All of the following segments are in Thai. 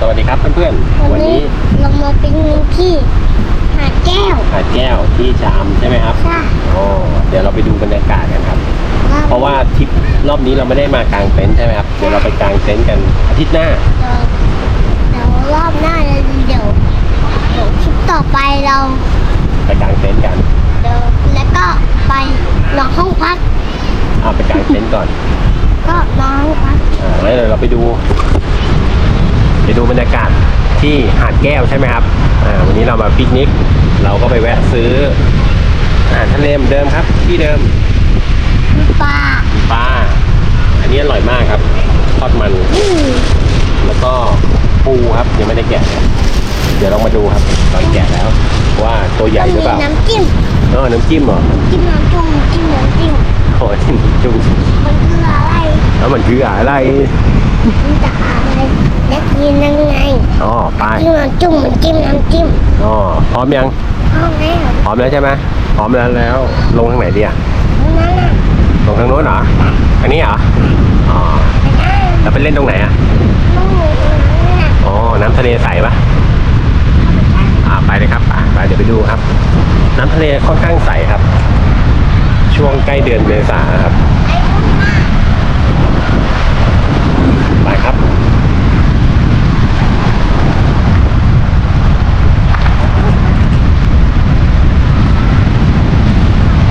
สวัสดีครับเพื่อนๆ วัวันนนี้นี้เรามาเป็นที่หาดแก้วหาดแก้วที่ชามใช่ไหมครับใช่โอ้เดี๋ยวเราไปดูบรรยากาศกันครับ เพราะว่าทริปรอบนี้เราไม่ได้มากางเต็นท์ใช่ไหมครับ เดี๋ยวเราไปกางเต็นท์กันอาทิตย์หน้า เดี๋ยวเดี๋ยวรอบหน้าเดี๋ยวเดี๋ยวเดี๋ยวคลิปต่อไปเราไปกางเต็นท์กันเดี๋ยวแล้วก็ไปนอนห้องพักอ่าไปกางเต็นท์ก่อนก็นอนห้องพักอ่าแล้วเดี๋ยวเราไปดู ไปดูบรรยากาศที่หาดแก้วใช่ไหมครับอ่าวันนี้เรามาปิกนิก เราก็ไปแวะซื้ออาหารทะเลเหมือนเดิมครับ ที่เดิมมีปลาปลาอันนี้อร่อยมากครับทอดมันอืมแล้วก็ปูครับยังไม่ได้แกะ เดี๋ยวลองมาดูครับตอนแกะแล้ว ว่าตัวใหญ่หรือเปล่ามีน้ำจิ้มเออน้ำจิ้มเหรอจิ้มน้ำจุ่มจิ้มน้ำจิ้มโอ้ยจิ้มจุ่มมันคืออะไรแล้วมันคืออะไรมันจะอะไร และกินยังไงอ๋อไปจิ้มน้ำจุ่มมันจิ้มน้ำจิ้มอ๋อพร้อมยังห้องไหนเหรอพร้อมแล้วใช่ไหมพร้อมแล้วแล้ว ลงทางไหนดีอะนั่นน่ะลงทางโน้นเหรออันนี้เหรออ๋อไม่ได้แล้วไปเล่นตรงไหนอะต้องอยู่ตรงนั้นน่ะอ๋อน้ำทะเลใสปะอ่าไปเลยครับอ่าไปเดี๋ยวไปดูครับ น้ำทะเลค่อนข้างใสครับ ช่วงใกล้เดือนเมษาครับ ไอ้พวกน่ะ ไปครับ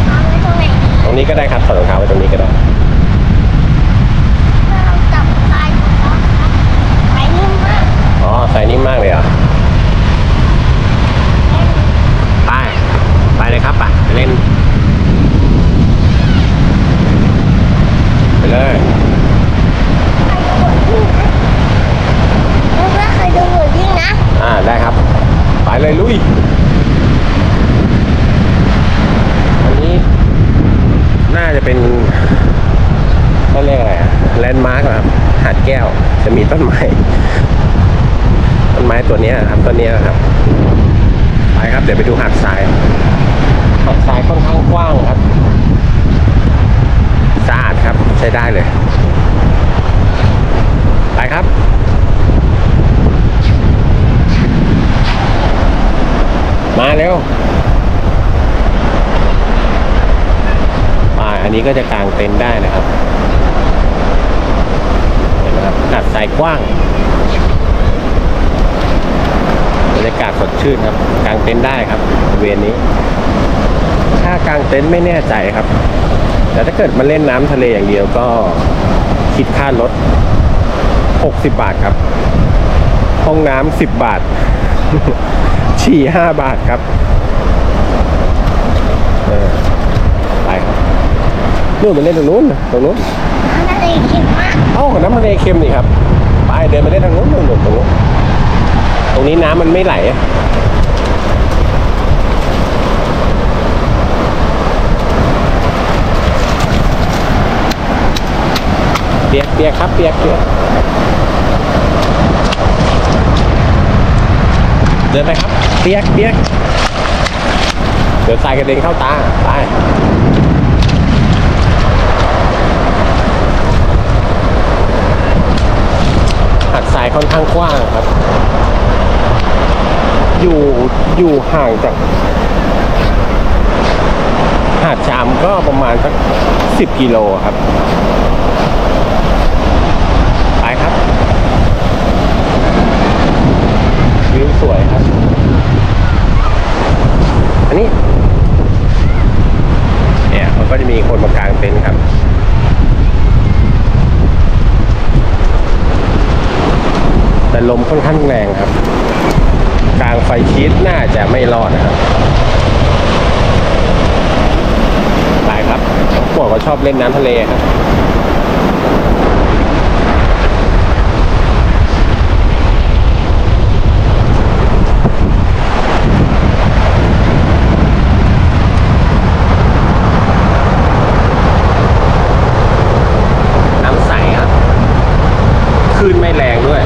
เอาไว้ตรงไหนดี ตรง นี้ก็ได้ครับถอดรองเท้าไว้ตรงนี้ก็ได้ เราจับปลายของเขาครับไปนิ่มมาก อ๋อใส่นิ่มมากเลยเหรอไป ไปเลยครับไปไปเล่น ไปเลย เพื่อนเคยดูหมูยิ่งนะ อ่าได้ครับ ไปเลยลุย อันนี้ น่าจะเป็นเขาเรียกอะไรอะแลนด์มาร์กครับ หาดแก้ว จะมี ต้นไม้ตัวนี้ครับต้นนี้ครับ ไปครับเดี๋ยวไปดูหาดทรายหาดทรายค่อนข้างกว้างครับสะอาดครับใช้ได้เลย ไปครับมาเร็วมาอันนี้ก็จะกางเต็นท์ได้นะครับ ห็นไหมครับหาดทรายกว้างบรรยากาศสดชื่นครับกางเต็นท์ได้ครับบริเวณนี้ ถ้ากางเต็นท์ไม่แน่ใจครับ แต่ถ้าเกิดมาเล่นน้ำทะเลอย่างเดียวก็คิดค่ารถ 60 บาทครับ ห้องน้ำ10 บาท ฉี่ 5 บาทครับไปครับนู่นไปเล่นตรงนู้นนะตรงนู้น เค็มมากเอ้าน้ำทะเลเค็มนี่ครับไปเดินไปเล่นทางนู้นนู่นนู่นตรงนู้นตรงนี้น้ำมันไม่ไหลเปียกเปียกครับเปียกเปียกเดินไปครับ เปียกเปียกเดี๋ยวทรายกระเด็นเข้าตา ไป หาดทราย ค่อนข้างกว้างครับ อยู่อยู่ห่างจาก หาดชามก็ประมาณสักสิบกิโลครับ ไปครับ วิวสวยครับ อันนี้ เนี่ยมันก็จะมีคนมากางเต็นท์ครับ แต่ลมค่อนข้างแรงครับ กลางไฟชีสน่าจะไม่รอดนะครับ ไปครับพวกก็ช อบเล่นน้ำทะเลครับน้ำใสครับคลื่นไม่แรงด้วย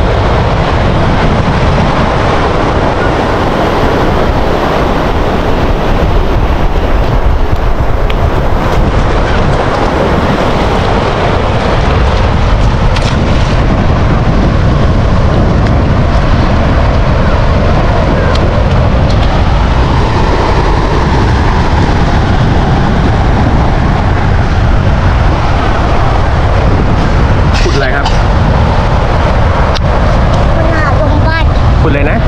เลยนะ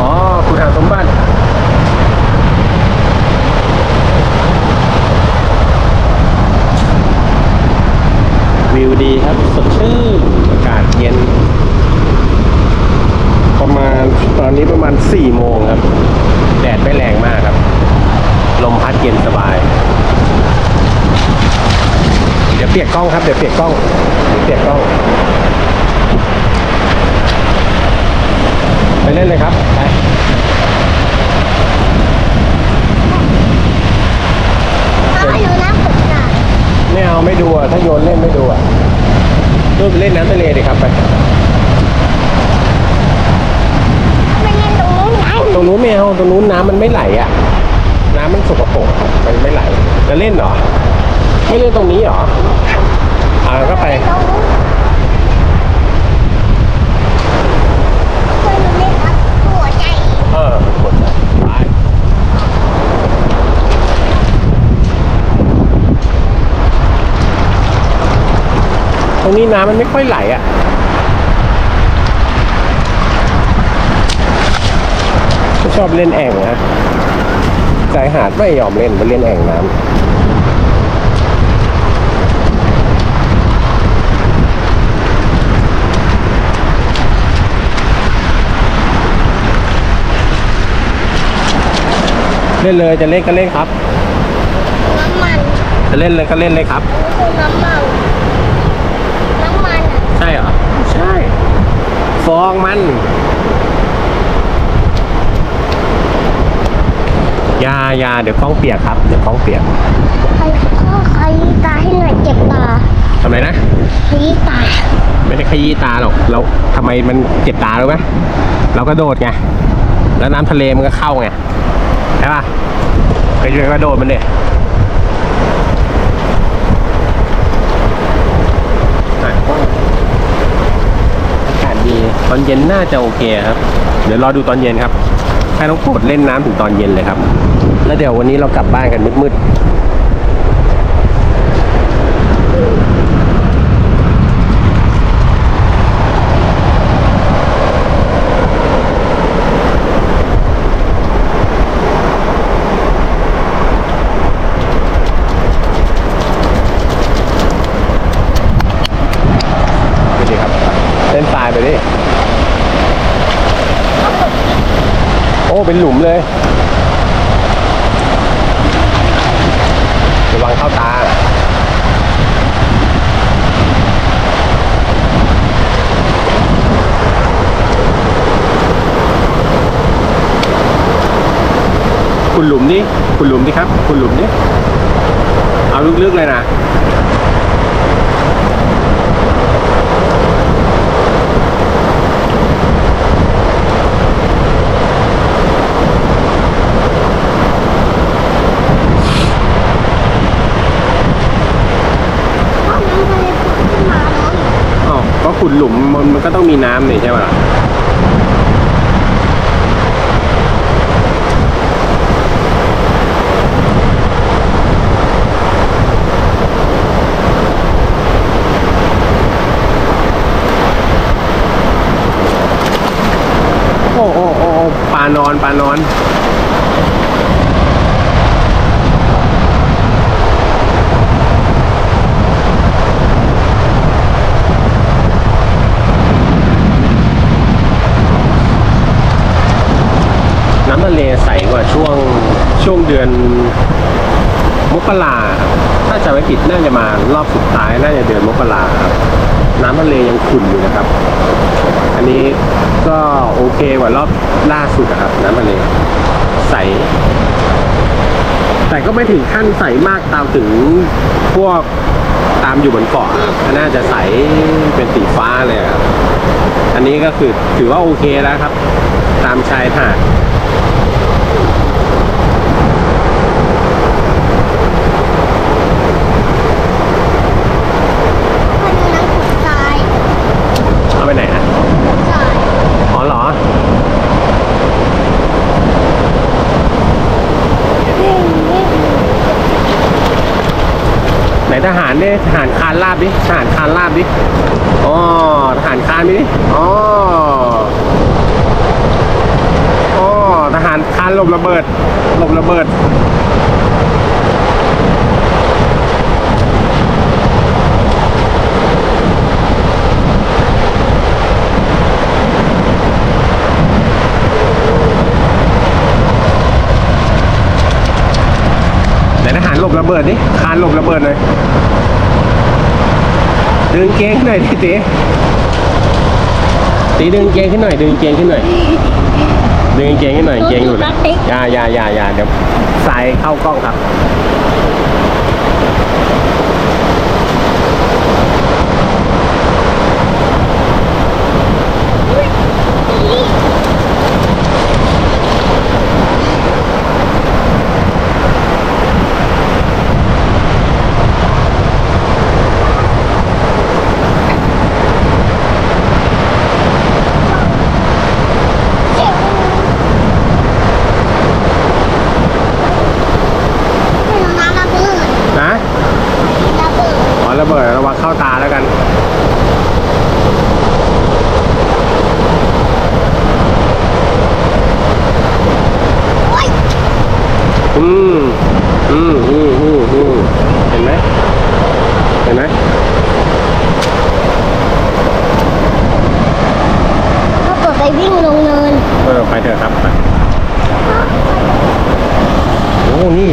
อ๋อขุดหาสมบัติ วิวดีครับ สดชื่น อากาศเย็น ประมาณตอนนี้ประมาณ4โมงครับ แดดไม่แรงมากครับ ลมพัดเย็นสบาย เดี๋ยวเปียกกล้องครับ เดี๋ยวเปียกกล้องเดี๋ยวเปียกกล้อง ไปเล่นเลยครับ ไปถ้าอยู่น้ำขุดหน่อยไม่เอาไม่ดูอะถ้าโยนเล่นไม่ดูอะดูไปเล่นน้ำทะเลดิครับไปไม่เล่นตรงนู้นไงตรงนู้นไม่เอาตรงนู้นน้ำมันไม่ไหลอะ น้ำมันสกปรกมันไม่ไหลจะเล่นเหรอ ไม่เล่นตรงนี้เหรออ่าก็ไปตรงนู้นเคยเล่นครับหัวใจเออหมดแล้วไปตรงนี้น้ำมันไม่ค่อยไหลอะ ชอบเล่นแอ่งนะชายหาดไม่ยอมเล่นไปเล่นแอ่งน้ำ เล่นเลยจะเล่นก็เล่นครับ น้ำมันจะเล่นเลยก็เล่นเลยครับ คือน้ำมันน้ำมันอะใช่เหรอ ใช่ ฟองมันอยาอยาเดี๋ยวกล้องเปียกครับ เดี๋ยวกล้องเปียกใครก็ใครตาให้หน่อยเจ็บตาทำไรนะขยี้ตาไม่ได้ขยี้ตาหรอก เราทำไมมันเจ็บตารู้ไหมเราก็โดดไง แล้วน้ำทะเลมันก็เข้าไงใช่ป่ะเคยช่วยก็โดดมันเนี่ยอากาศดีตอนเย็นน่าจะโอเคครับ เดี๋ยวรอดูตอนเย็นครับให้น้องโปรดเล่นน้ำถึงตอนเย็นเลยครับ แล้วเดี๋ยววันนี้เรากลับบ้านกันมืดๆ ไปดิครับเล่นทรายไปดิ โอ้ เป็นหลุมเลย ระวังเข้าตา คุณหลุมดิคุณหลุมดิครับ คุณหลุมดิเอาลึกๆเลยนะ เพราะน้ำทะเลผุดขึ้นมาเนาะ อ๋อก็ขุดหลุมมันมันก็ต้องมีน้ำนี่ใช่ไหมล่ะ โอ้โอ้โอ้ปลานอนปลานอนน้ำทะเลใสกว่าช่วงช่วงเดือนมกราถ้าจะไม่ผิดน่าจะมารอบสุดท้ายน่าจะเดือนมกราครับ น้ำทะเลยังขุ่นอยู่นะครับ อันนี้ ก็โอเคกว่ารอบล่าสุดนะครับน้ำทะเลใส แต่ก็ไม่ถึงขั้นใสมากตามถึงพวกตามอยู่บนเกาะน่าจะใสเป็นสีฟ้าเลยครับอันนี้ก็คือถือว่าโอเคแล้วครับ ตามชายหาด ทหารเนี่ยทหารคานลาบดิทหารคานลาบดิอ๋อทหารคานดิอ๋ออ๋อทหารคานหลบระเบิดหลบระเบิด รหลบระเบิดนี่คานหลบระเบิดเลยดึงเกงขึ้นหน่อยดิตีตีดึงเกงขึ้นหน่อย ดึงเกงขึ้นหน่อยดึงเกงขึ้นหน่อยเกงหลุดอะอย่าอย่าอย่าอย่าเดี๋ยวสายเข้ากล้องครับ ไม่รู้นะระเบิด นะ ระเบิด ขอระเบิดระวังเข้าตาแล้วกัน โอ๊ย อืมอืมอืมอืมอืมเห็นไหมเห็นไหม ระเบิดไปวิ่งลงเนิน เออไปเถอะครับไปโอ้ นี่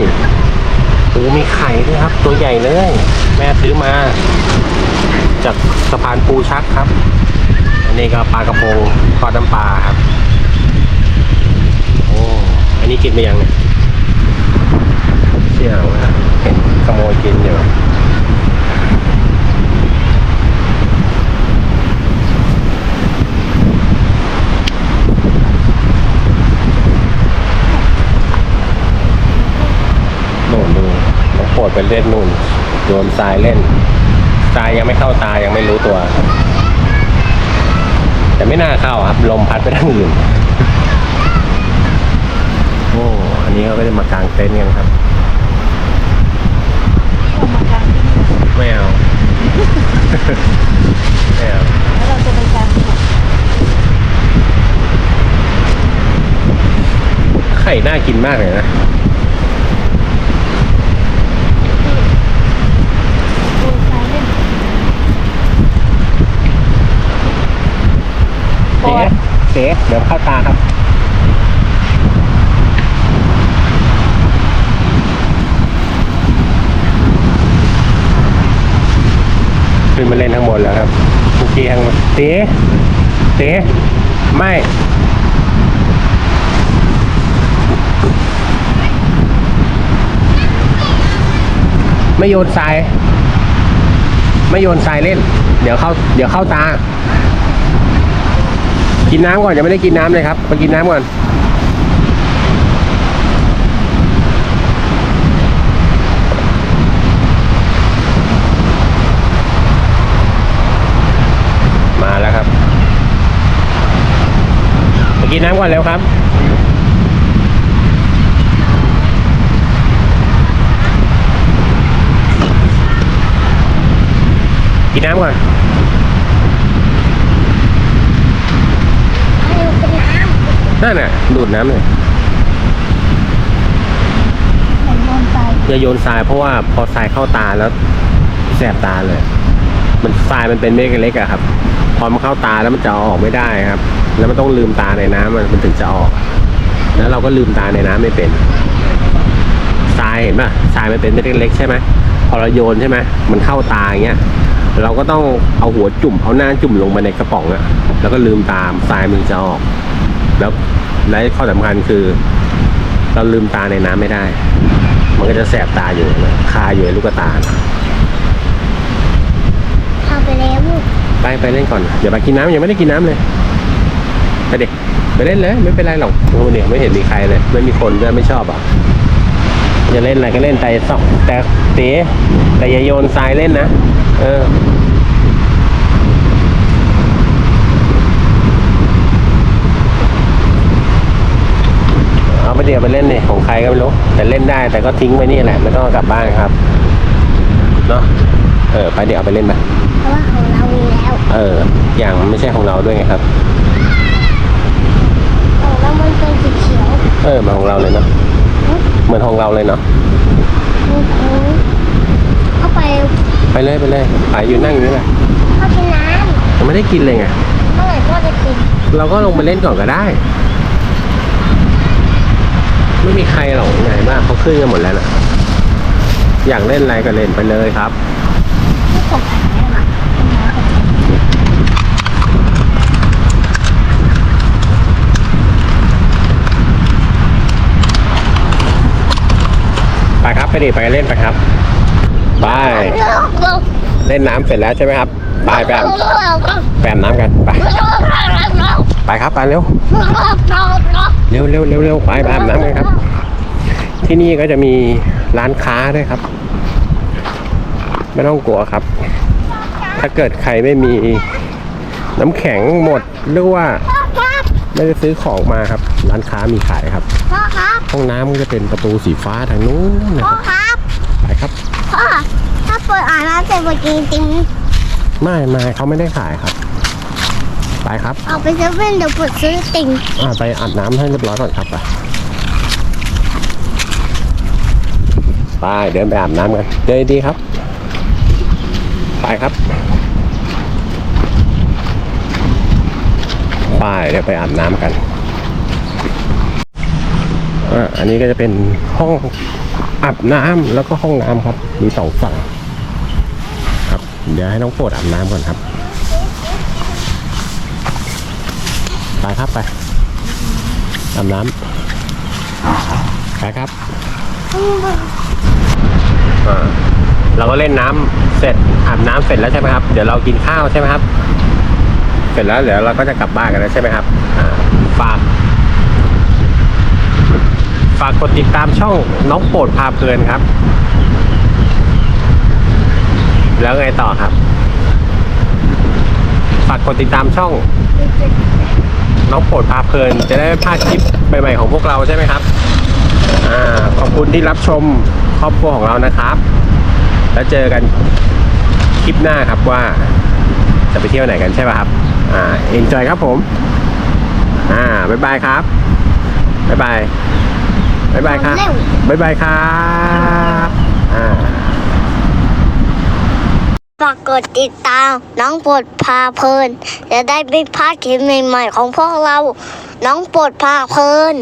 โอ้มีไข่ด้วยครับ ตัวใหญ่เลย แม่ซื้อมา จากสะพานปูชักครับ อันนี้ก็ปลากระพงทอดน้ำปลาครับ โอ้ อันนี้กินไปยังเนี่ยเชี่ยวว่าเห็นขโมยกินอยู่ นู่นดูน้อง โปรดไปเล่นนู่นโยนทรายเล่นทรายยังไม่เข้าตายังไม่รู้ตัว แต่ไม่น่าเข้าครับ ลมพัดไปทางอื่นโอ้อันนี้เขาก็จะมากางเต็นท์กันครับไม่เอาไม่เอาแล้วเราจะไปกางไข่น่ากินมากเลยนะ ดูซ้ายเล่น เจ๊เจ๊เดี๋ยวเข้าตาครับ ขึ้นมาเล่นข้างบนแล้วครับคุกกี้ข้างบนเต๋เต๋ไม่ไม่โยนทราย ไม่โยนทรายเล่น เดี๋ยวเข้า เดี๋ยวเข้าตา กินน้ำก่อนยังไม่ได้กินน้ำเลยครับมากินน้ำก่อนมาแล้วครับมากินน้ำก่อนเร็วครับ กินน้ำก่อน ให้มันเป็นน้ำ นั่นน่ะดูดน้ำเลยไหนโยนทรายอย่าโยนทรายเพราะว่าพอทรายเข้าตาแล้วแสบตาเลย มันทรายมันเป็นเม็ดเล็กๆอะครับ พอมันเข้าตาแล้วมันจะเอาออกไม่ได้ครับ แล้วมันต้องลืมตาในน้ำมันมันถึงจะออก แล้วเราก็ลืมตาในน้ำไม่เป็นทรายเห็นป่ะทรายมันเป็นเม็ดเล็กๆใช่ไหมพอเราโยนใช่ไหมมันเข้าตาอย่างเงี้ยเราก็ต้องเอาหัวจุ่มเอาหน้าจุ่มลงไปในกระป๋องอะแล้วก็ลืมตามทรายมันจะออก แล้วและข้อสำคัญคือ เราลืมตาในน้ำไม่ได้ มันก็จะแสบตาอยู่นะคาอยู่ในลูกตานะเข้าไปแล้วไปไปเล่นก่อนเดี๋ยวไปกินน้ำยังไม่ได้กินน้ำเลยไปเด็กไปเล่นเลยไม่เป็นไรหรอกโอ้เนี่ยไม่เห็นมีใครเลย ไม่มีคนด้วยไม่ชอบอะจะเล่นอะไรก็เล่นแต่สองแต่เต๋แต่อย่าโยนทรายเล่นนะเออ เอาไปเดี๋ยวไปเล่นนี่ของใครก็ไม่รู้แต่เล่นได้แต่ก็ทิ้งไว้นี่แหละไม่ต้องเอากลับบ้านครับเนาะเออไปเดี๋ยวเอาไปเล่นไปเพราะว่าของเรามีแล้วเออ อย่างมันไม่ใช่ของเราด้วยไงครับ ของเรามันเป็นสีเขียวเออเหมือนของเราเลยเนาะเหมือนของเราเลยเนาะเข้าไปไปเลยไปเลยไปอยู่นั่งอยู่นี่แหละเข้าไปน้ยังไม่ได้กินเลยไงำเมื่อไหร่พ่อจะกิน เราก็ลงไปเล่นก่อนก็ได้ ไม่มีใครหรอกไงบ้างเขาขึ้นกันหมดแล้วนะอยากเล่นอะไรก็เล่นไปเลยครับไปครับไปดิไปเล่นไปครับไปเล่นน้ำเสร็จแล้วใช่ไหมครับไปไปอาบไปอาบน้ำกันไป ไปครับไปเร็วเร็วเร็วเร็วเร็วไปไปอาบน้ำกันครับ ที่นี่ก็จะมีร้านค้าด้วยครับ ไม่ต้องกลัวครับ ถ้าเกิดใครไม่มีน้ำแข็งหมดหรือว่าพ่อครับไม่ได้ซื้อของมาครับ ร้านค้ามีขายครับพ่อครับห้องน้ำก็จะเป็นประตูสีฟ้าทางนู้นนะพ่คอรับครับไปครับพ่อถ้าเปิดอ่านน้ำเสร็จเมื่อกี้จริงไม่ไม่เขาไม่ได้ขายครับ ไปครับเอาไปเซเว่นเดี๋ยวเปิดซื้อติ่งอ่าไปอาบน้ำให้เรียบร้อยก่อนครับไปไปเดินไปอาบน้ำกันเจอดีครับ ไปครับไปเดี๋ยวไปอาบน้ำกันอ่าอันนี้ก็จะเป็นห้องอาบน้ำแล้วก็ห้องน้ำครับ มีสองฝั่ง ครับ เดี๋ยวให้น้องโปรดอาบน้ำก่อนครับ ไปครับไปอาบน้ำไปครับ เราก็เล่นน้ำเสร็จอาบน้ำเสร็จแล้วใช่ไหมครับ เดี๋ยวเรากินข้าวใช่ไหมครับ เสร็จแล้วเดี๋ยวเราก็จะกลับบ้านกันแล้วใช่ไหมครับฝากฝากกดติดตามช่องน้องโปรดพาเพลินครับ แล้วไงต่อครับ ฝากกดติดตามช่อง น้องโปรดพาเพลิน จะได้ไม่พลาดคลิปใหม่ๆของพวกเราใช่ไหมครับอ่าขอบคุณที่รับชมครอบครัวของเรานะครับ แล้วเจอกันคลิปหน้าครับว่าจะไปเที่ยวไหนกันใช่ป่ะครับ อ่าเอ็นจอยครับผม อ่าบ๊ายบายครับ บ๊ายบาย บ๊ายบายครับ บ๊ายบายครับ อ่า ฝากกดติดตามน้องปวดพาเพลิน จะได้ไม่พลาดคลิปใหม่ๆของพวกเรา น้องปวดพาเพลิน